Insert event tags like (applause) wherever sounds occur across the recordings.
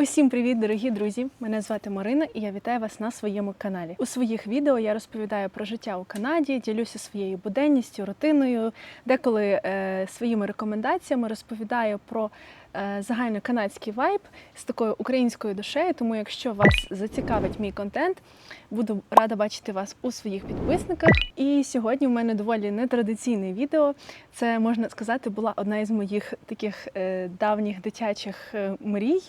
Усім привіт, дорогі друзі! Мене звати Марина і я вітаю вас на своєму каналі. У своїх відео я розповідаю про життя у Канаді, ділюся своєю буденністю, рутиною, деколи е, своїми рекомендаціями розповідаю про е, загальний канадський вайб з такою українською душею. Тому, якщо вас зацікавить мій контент, буду рада бачити вас у своїх підписниках. І сьогодні в мене доволі нетрадиційне відео. Це можна сказати, була одна із моїх таких е, давніх дитячих е, мрій.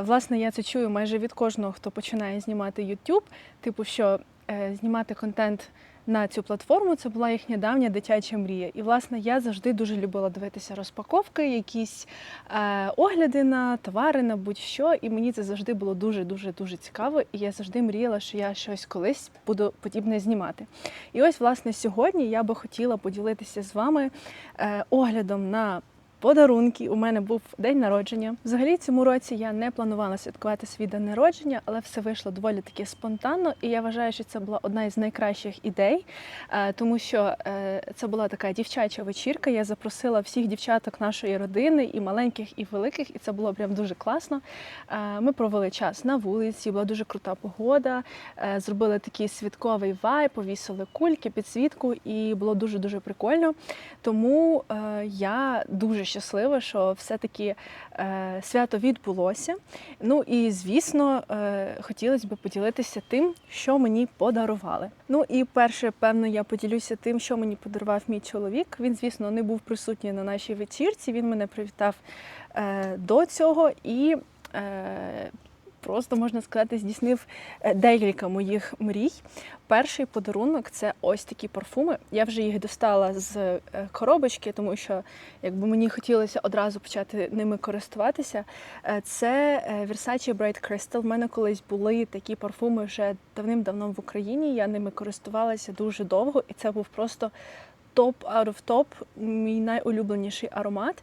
Власне, я це чую майже від кожного, хто починає знімати YouTube. Типу, що знімати контент на цю платформу це була їхня давня дитяча мрія. І власне я завжди дуже любила дивитися розпаковки, якісь е, огляди на товари, на будь-що. І мені це завжди було дуже дуже дуже цікаво. І я завжди мріяла, що я щось колись буду подібне знімати. І ось, власне, сьогодні я би хотіла поділитися з вами е, оглядом на подарунки. У мене був день народження. Взагалі, цьому році я не планувала святкувати свій день народження, але все вийшло доволі таки спонтанно. І я вважаю, що це була одна із найкращих ідей, е, тому що е, це була така дівчача вечірка. Я запросила всіх дівчаток нашої родини, і маленьких, і великих, і це було прям дуже класно. Е, Ми провели час на вулиці, була дуже крута погода. Зробили такий святковий вайб, повісили кульки, підсвітку, і було дуже дуже прикольно. Тому я дуже щаслива, що все-таки е, свято відбулося. Ну і звісно, е, хотілося б поділитися тим, що мені подарували. Ну і перше, певно, я поділюся тим, що мені подарував мій чоловік. Він, звісно, не був присутній на нашій вечірці. Він мене привітав е, до цього і. Е, Просто можна сказати, здійснив е, декілька моїх мрій. Перший подарунок це ось такі парфуми. Я вже їх достала з е, коробочки, тому що якби мені хотілося одразу почати ними користуватися. Е, Це Versace Bright Crystal. У мене колись були такі парфуми вже давним-давно в Україні. Я ними користувалася дуже довго, і це був просто топ out of топ, мій найулюбленіший аромат.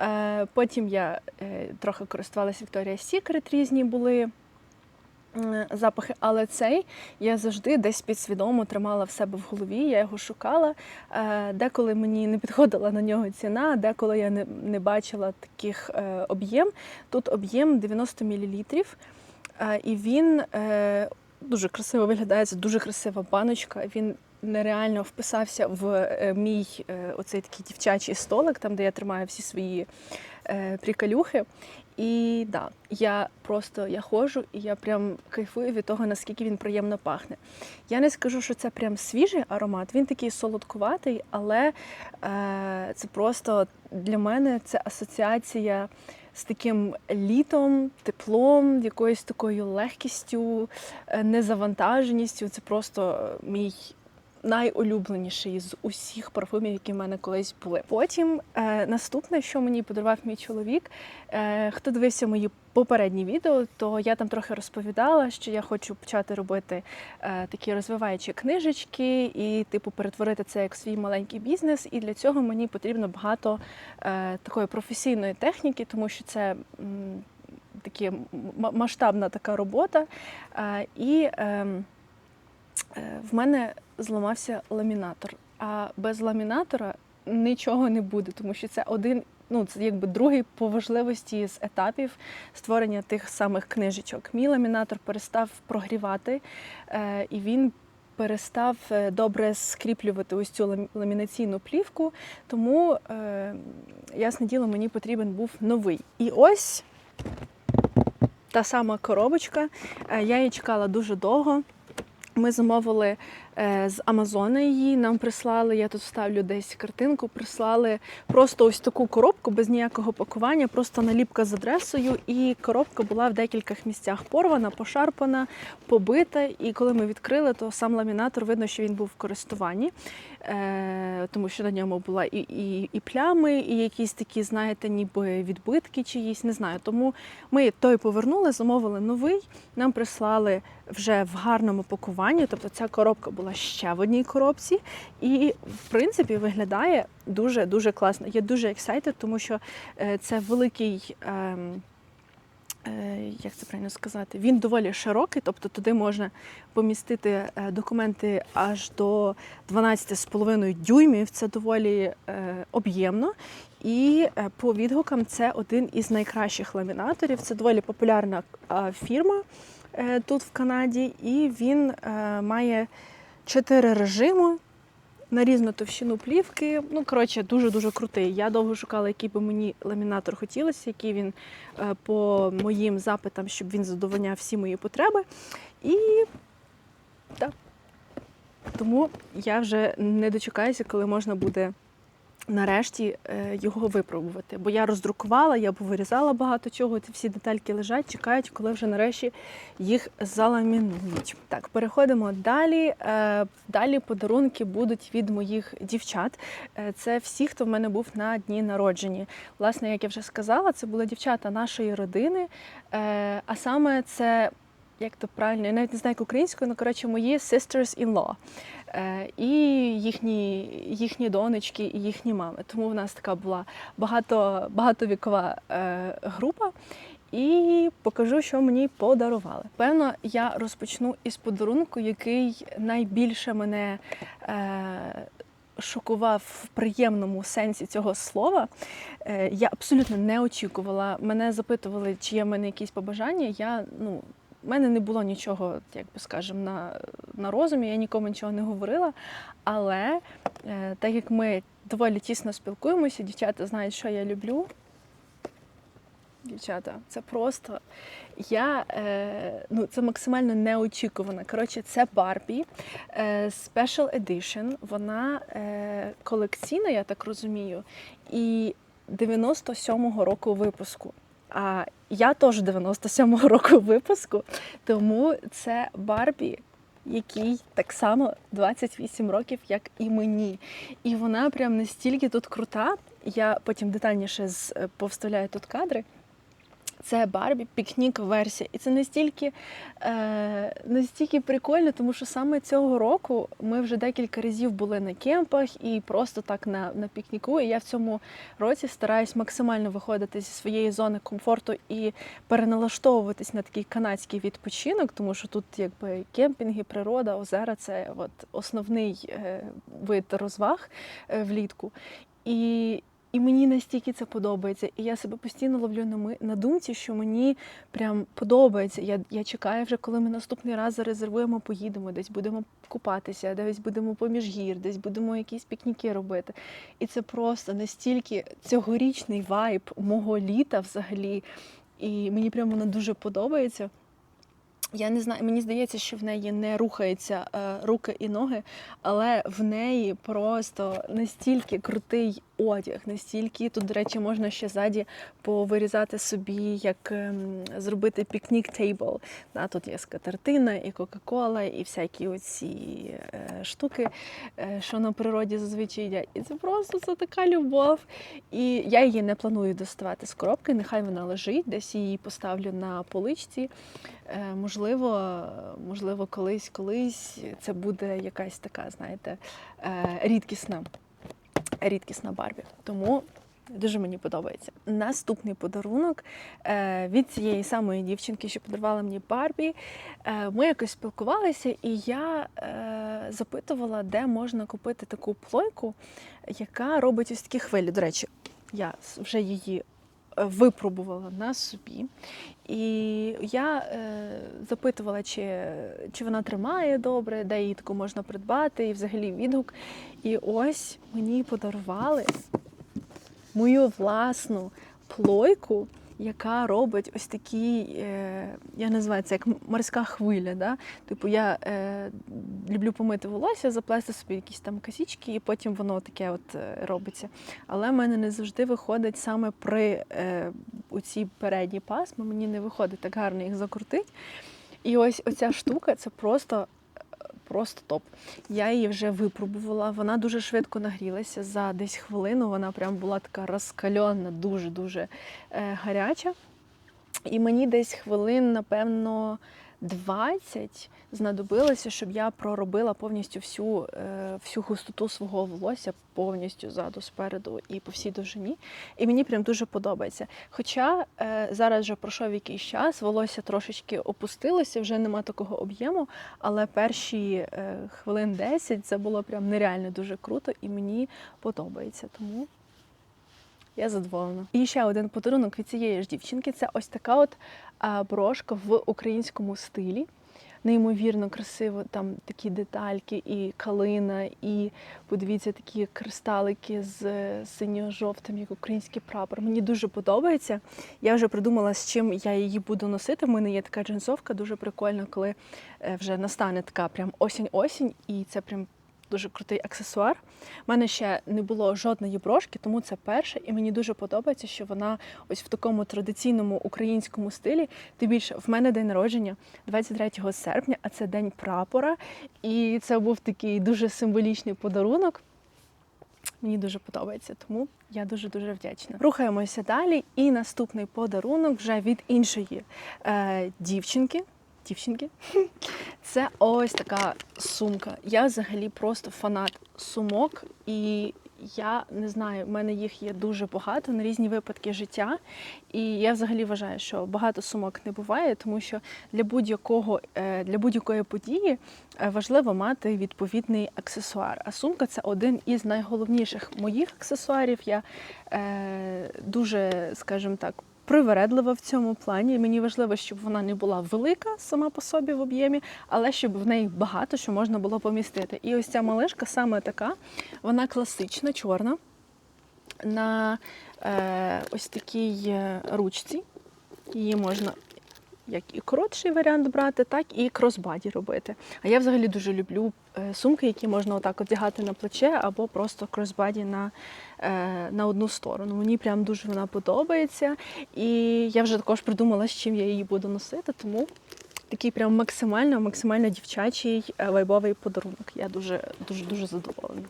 Е, Потім я е, трохи користувалася Victoria's Secret, різні були запахи, але цей я завжди десь підсвідомо тримала в себе в голові, я його шукала. Е, Деколи мені не підходила на нього ціна, деколи я не, бачила таких об'єм. Тут об'єм 90 мл, і він дуже красиво виглядає, дуже красива баночка. Він нереально вписався в е, мій е, оцей такий дівчачий столик, там де я тримаю всі свої е, приколюхи. І да, я просто я ходжу і я прям кайфую від того, наскільки він приємно пахне. Я не скажу, що це прям свіжий аромат, він такий солодкуватий, але е, це просто для мене це асоціація з таким літом, теплом, якоюсь такою легкістю, незавантаженістю. Це просто мій найулюбленіший з усіх парфумів, які в мене колись були. Потім е, наступне, що мені подарував мій чоловік, е, хто дивився мої попередні відео, то я там трохи розповідала, що я хочу почати робити е, такі розвиваючі книжечки і, типу, перетворити це як свій маленький бізнес. І для цього мені потрібно багато е, такої професійної техніки, тому що це. м, Такі масштабна така робота. Е, І ем, Е, в мене зламався ламінатор. А без ламінатора нічого не буде, тому що це один, ну це якби другий по важливості з етапів створення тих самих книжечок. Мій ламінатор перестав прогрівати, е, і він. Перестав е, добре скріплювати ось цю ламінаційну плівку, тому, е, ясне діло, мені потрібен був новий. І ось та сама коробочка. Я її чекала дуже довго. Ми замовили з Амазона її, нам прислали, я тут вставлю десь картинку, прислали просто ось таку коробку без ніякого пакування, просто наліпка з адресою. І коробка була в декількох місцях порвана, пошарпана, побита. І коли ми відкрили, то сам ламінатор видно, що він був в користуванні, е, тому що на ньому була і, і, і плями, і якісь такі, знаєте, ніби відбитки чиїсь, не знаю. Тому ми той повернули, замовили новий, нам прислали вже в гарному пакуванні. Тобто ця коробка була ще в одній коробці, і в принципі виглядає дуже дуже класно. Я дуже excited, тому що е, це великий. ем, е, Як це правильно сказати? Він доволі широкий, тобто туди можна помістити е, документи аж до 12,5 дюймів. Це доволі об'ємно. І по відгукам це один із найкращих ламінаторів. Це доволі популярна фірма тут в Канаді, і він має чотири режими на різну товщину плівки. Ну, коротше, дуже-дуже крутий. Я довго шукала, який би мені ламінатор хотілося, який він е, по моїм запитам, щоб він задовольняв всі мої потреби. І так. Тому я вже не дочекаюся, коли можна буде нарешті е, його випробувати. Бо я роздрукувала, я повирізала багато чого. Ці всі детальки лежать, чекають, коли вже нарешті їх заламінують. Так, переходимо далі. Е, Далі подарунки будуть від моїх дівчат. Е, Це всі, хто в мене був на дні народження. Власне, як я вже сказала, це були дівчата нашої родини. А саме це. Як то правильно, я навіть не знаю як українською, але коротше мої sisters-in-law. Е, і їхні, їхні донечки, і їхні мами. Тому в нас така була багато, багатовікова е, група. І покажу, що мені подарували. Певно, я розпочну із подарунку, який найбільше мене е, шокував в приємному сенсі цього слова. Е, я абсолютно не очікувала. Мене запитували, чи є в мене якісь побажання. Я ну. У мене не було нічого, як би скажемо, на, на розумі, я нікому нічого не говорила. Але е, так як ми доволі тісно спілкуємося, дівчата знають, що я люблю. Дівчата, це просто я е, ну це максимально неочікувано. Коротше, це Барбі е, Special Edition. Вона е, колекційна, я так розумію, і 97-го року випуску. А я теж 97-го року випуску, тому це Барбі, який так само 28 років, як і мені. І вона прям настільки тут крута. Я потім детальніше е, повставляю тут кадри. Це Барбі пікнік версія. І це настільки, е, настільки прикольно, тому що саме цього року ми вже декілька разів були на кемпах і просто так на, на пікніку. І я в цьому році стараюсь максимально виходити зі своєї зони комфорту і переналаштовуватись на такий канадський відпочинок, тому що тут якби кемпінги, природа, озера це от основний е, вид розваг е, влітку. І, і мені настільки це подобається. І я себе постійно ловлю на, ми, на думці, що мені прям подобається. Я, я чекаю вже, коли ми наступний раз зарезервуємо, поїдемо, десь будемо купатися, десь будемо поміж гір, десь будемо якісь пікніки робити. І це просто настільки цьогорічний вайб мого літа взагалі. І мені прям воно дуже подобається. Я не знаю, мені здається, що в неї не рухаються е, руки і ноги, але в неї просто настільки крутий одяг, настільки тут, до речі, можна ще ззаді повирізати собі, як ем, зробити пікнік тейбл. Да, тут є скатертина, і Кока-Кола, і всякі оці е, штуки, е, що на природі зазвичай їдять. І це просто це така любов. І я її не планую доставати з коробки. Нехай вона лежить, десь її поставлю на поличці. Е, Можливо, можливо, колись, колись це буде якась така, знаєте, е, рідкісна, рідкісна Барбі. Тому дуже мені подобається. Наступний подарунок е, від цієї самої дівчинки, що подарувала мені Барбі. Ми якось спілкувалися, і я запитувала, де можна купити таку плойку, яка робить ось такі хвилі. До речі, я вже її випробувала на собі. І я е, запитувала, чи, чи вона тримає добре, де її таку можна придбати, і взагалі відгук. І ось мені подарували мою власну плойку, яка робить ось такі, е, я називаю це як морська хвиля. Да? Типу, я е, люблю помити волосся, заплести собі якісь там косічки, і потім воно таке от е, робиться. Але в мене не завжди виходить саме при е, у цій передній пасмі, мені не виходить так гарно їх закрутити. І ось оця штука це просто. Просто топ. Я її вже випробувала. Вона дуже швидко нагрілася. За десь хвилину вона прям була така розкальона, дуже-дуже е, гаряча. І мені десь хвилин, напевно, 20 знадобилося, щоб я проробила повністю всю, е, всю густоту свого волосся, повністю ззаду, спереду і по всій довжині. І мені прям дуже подобається. Хоча е, зараз вже пройшов якийсь час, волосся трошечки опустилося, вже нема такого об'єму, але перші е, хвилин 10 це було прям нереально дуже круто і мені подобається. Тому Я задоволена. І ще один подарунок від цієї ж дівчинки це ось така от брошка в українському стилі. Неймовірно красиво, там такі детальки, і калина, і подивіться такі кристалики з е, синьо-жовтим, як український прапор. Мені дуже подобається. Я вже придумала, з чим я її буду носити. В мене є така джинсовка, дуже прикольна, коли е, вже настане така прям осінь-осінь, і це прям дуже крутий аксесуар. У мене ще не було жодної брошки, тому це перше. І мені дуже подобається, що вона ось в такому традиційному українському стилі. Тим більше в мене день народження 23 серпня, а це день прапора. І це був такий дуже символічний подарунок. Мені дуже подобається, тому я дуже дуже вдячна. Рухаємося далі. І наступний подарунок вже від іншої е, дівчинки. Дівчинки, (laughs) це ось така сумка. Я взагалі просто фанат сумок, і я не знаю, в мене їх є дуже багато на різні випадки життя. І я взагалі вважаю, що багато сумок не буває, тому що для будь-якого е, для будь-якої події е, важливо мати відповідний аксесуар. А сумка це один із найголовніших моїх аксесуарів. Я е, дуже, скажімо так. Привередлива в цьому плані. Мені важливо, щоб вона не була велика сама по собі в об'ємі, але щоб в неї багато що можна було помістити. І ось ця малишка саме така, вона класична, чорна, на е, ось такій е, ручці. Її можна як і коротший варіант брати, так і кросбаді робити. А я взагалі дуже люблю е, сумки, які можна отак одягати на плече або просто кросбаді на, е, на одну сторону. Мені прям дуже вона подобається. І я вже також придумала, з чим я її буду носити, тому такий прям максимально, максимально дівчачий е, вайбовий подарунок. Я дуже дуже дуже задоволена.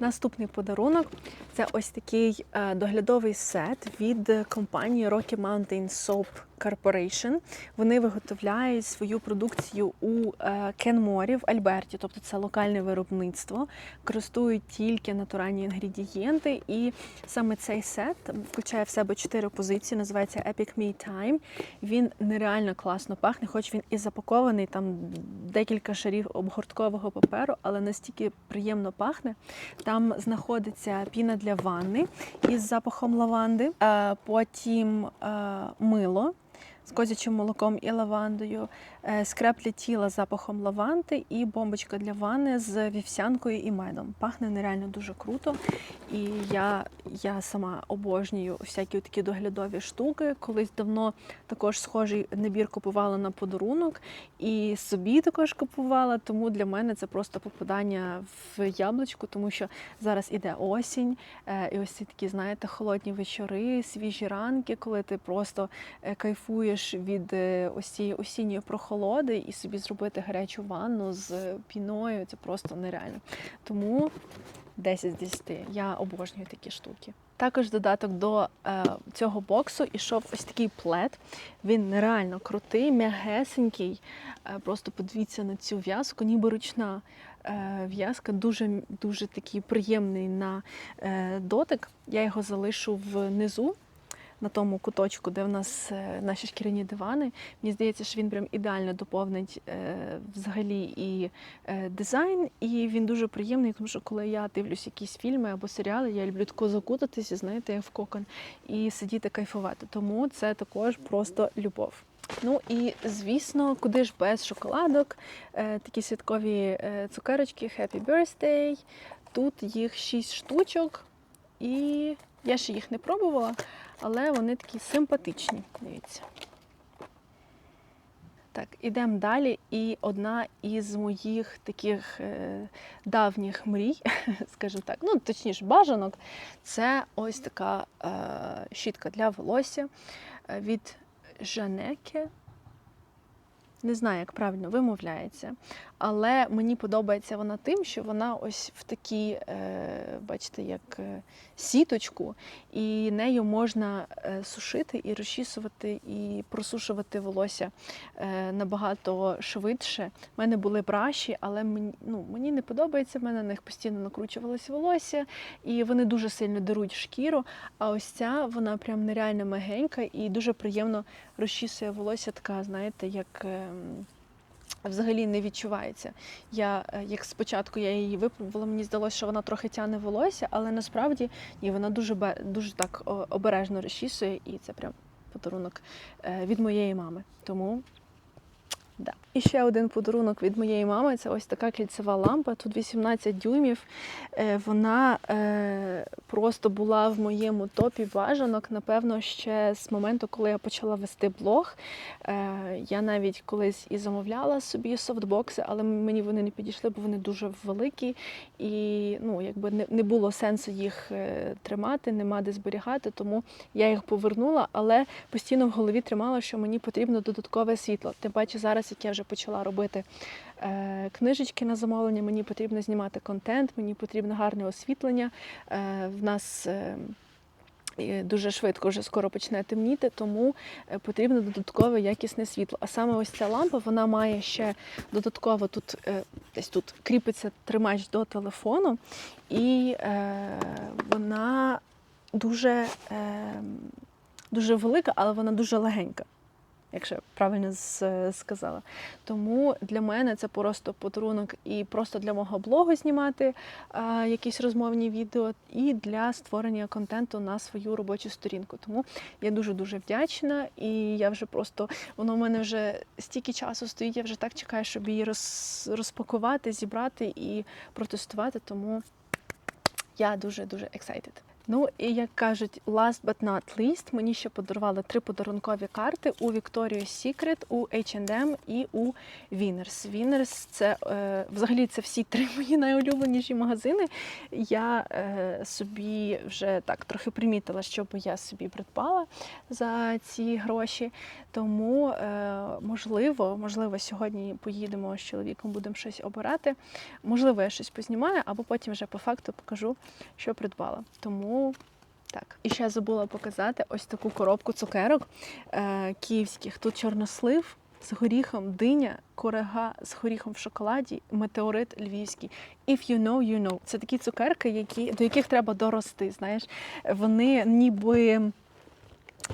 Наступний подарунок це ось такий доглядовий сет від компанії Rocky Mountain Soap Corporation. Вони виготовляють свою продукцію у Кенморі в Альберті, тобто це локальне виробництво, користують тільки натуральні інгредієнти. І саме цей сет включає в себе чотири позиції, називається Epic Me Time. Він нереально класно пахне, хоч він і запакований там декілька шарів обгорткового паперу, але настільки приємно пахне. Там знаходиться піна для ванни із запахом лаванди, е, потім е, мило з козячим молоком і лавандою, е, скраб для тіла запахом лаванди і бомбочка для ванни з вівсянкою і медом. Пахне нереально дуже круто. І я, я сама обожнюю всякі такі доглядові штуки. Колись давно також схожий набір купувала на подарунок і собі також купувала. Тому для мене це просто попадання в яблучку, тому що зараз іде осінь, е, і ось ці такі, знаєте, холодні вечори, свіжі ранки, коли ти просто е, кайфуєш від ось цієї осінньої прохолоди і собі зробити гарячу ванну з піною. Це просто нереально. Тому 10 з 10. Я обожнюю такі штуки. Також додаток до е, цього боксу ішов ось такий плед. Він нереально крутий, м'ягесенький. Е, просто подивіться на цю в'язку, ніби ручна е, в'язка, дуже дуже такий приємний на е, дотик. Я його залишу внизу на тому куточку, де в нас е, наші шкіряні дивани. Мені здається, що він прям ідеально доповнить е, взагалі і е, дизайн, і він дуже приємний, тому що коли я дивлюсь якісь фільми або серіали, я люблю тако закутатися, знаєте, як в кокон, і сидіти кайфувати. Тому це також просто любов. Ну і звісно, куди ж без шоколадок, такі святкові цукерочки Happy Birthday. Тут їх 6 штучок, і я ще їх не пробувала, але вони такі симпатичні. Дивіться. Так, ідемо далі. І одна із моїх таких е, давніх мрій, (laughs) скажімо так, ну точніше, бажанок, це ось така е, щітка для волосся е, від Жанеке. Не знаю, як правильно вимовляється, але мені подобається вона тим, що вона ось в такій, е, бачите, як е, сіточку, і нею можна е, сушити і розчісувати, і просушувати волосся набагато швидше. У мене були браші, але мені, ну, мені не подобається, в мене на них постійно накручувалося волосся, і вони дуже сильно деруть шкіру. А ось ця вона прям нереально мягенька і дуже приємно розчісує волосся, така, знаєте, як. Ем, Взагалі не відчувається. Я е, як спочатку я її випробувала, мені здалося, що вона трохи тяне волосся, але насправді ні, вона дуже дуже так обережно розчісує, і це прям подарунок е, від моєї мами. Тому да. І ще один подарунок від моєї мами це ось така кільцева лампа. Тут 18 дюймів. Е, Вона е, просто була в моєму топі бажанок. Напевно, ще з моменту, коли я почала вести блог. Е, Я навіть колись і замовляла собі софтбокси, але мені вони не підійшли, бо вони дуже великі, і ну, якби не, було сенсу їх тримати, нема де зберігати, тому я їх повернула, але постійно в голові тримала, що мені потрібно додаткове світло. Тим паче зараз, як я вже почала робити е, книжечки на замовлення, мені потрібно знімати контент, мені потрібно гарне освітлення. Е, в нас е, дуже швидко вже скоро почне темніти, тому потрібно додаткове якісне світло. А саме ось ця лампа вона має ще додатково тут десь тут кріпиться тримач до телефону, і е, вона дуже, е, дуже велика, але вона дуже легенька. Якщо я правильно сказала. Тому для мене це просто подарунок і просто для мого блогу знімати а, якісь розмовні відео, і для створення контенту на свою робочу сторінку. Тому я дуже дуже вдячна, і я вже просто воно в мене вже стільки часу стоїть. Я вже так чекаю, щоб її роз, розпакувати, зібрати і протестувати. Тому я дуже дуже excited. Ну і як кажуть, last but not least, мені ще подарували три подарункові карти у Victoria's Secret, у H&M і у Winners. Winners – це е, взагалі це всі три (laughs) мої найулюбленіші магазини. Я е, собі вже так трохи примітила, що би я собі придбала за ці гроші. Тому е, можливо, можливо, сьогодні поїдемо з чоловіком, будемо щось обирати. Можливо, я щось познімаю, або потім вже по факту покажу, що придбала. Тому так. І ще забула показати ось таку коробку цукерок е, київських. Тут чорнослив з горіхом, диня, корега з горіхом в шоколаді, метеорит львівський. If you know, you know. Це такі цукерки, які, до яких треба дорости. Знаєш, вони ніби.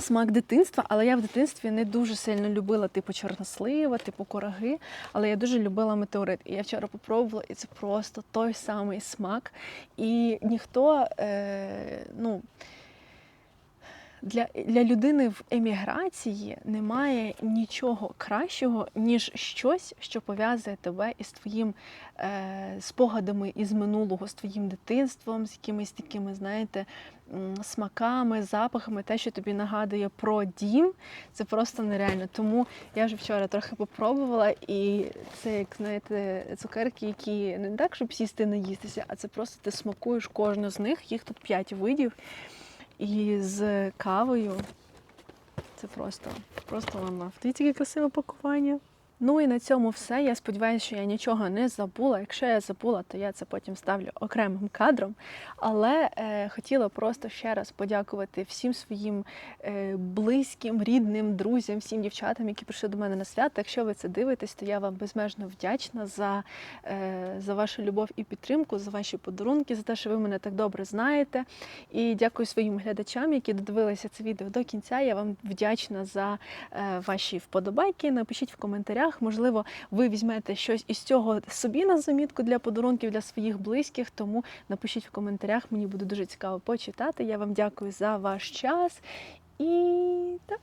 Смак дитинства, але я в дитинстві не дуже сильно любила типу чорнослива, типу кораги, але я дуже любила метеорит. І я вчора попробувала, і це просто той самий смак. І ніхто, е, ну, для, для людини в еміграції немає нічого кращого, ніж щось, що пов'язує тебе із твоїм е, спогадами із минулого, з твоїм дитинством, з якимись такими, знаєте, смаками, запахами, те, що тобі нагадує про дім, це просто нереально. Тому я вже вчора трохи попробувала, і це, як знаєте, цукерки, які не так, щоб сісти не їстися, а це просто ти смакуєш кожну з них. Їх тут п'ять видів. І з кавою. Це просто, просто one Ти тільки красиве пакування. Ну і на цьому все. Я сподіваюся, що я нічого не забула. Якщо я забула, то я це потім ставлю окремим кадром. Але е, хотіла просто ще раз подякувати всім своїм е, близьким, рідним, друзям, всім дівчатам, які прийшли до мене на свято. Якщо ви це дивитесь, то я вам безмежно вдячна за, е, за вашу любов і підтримку, за ваші подарунки, за те, що ви мене так добре знаєте. І дякую своїм глядачам, які додивилися це відео до кінця. Я вам вдячна за е, ваші вподобайки. Напишіть в коментарях. Можливо, ви візьмете щось із цього собі на замітку для подарунків для своїх близьких. Тому напишіть в коментарях. Мені буде дуже цікаво почитати. Я вам дякую за ваш час. І так.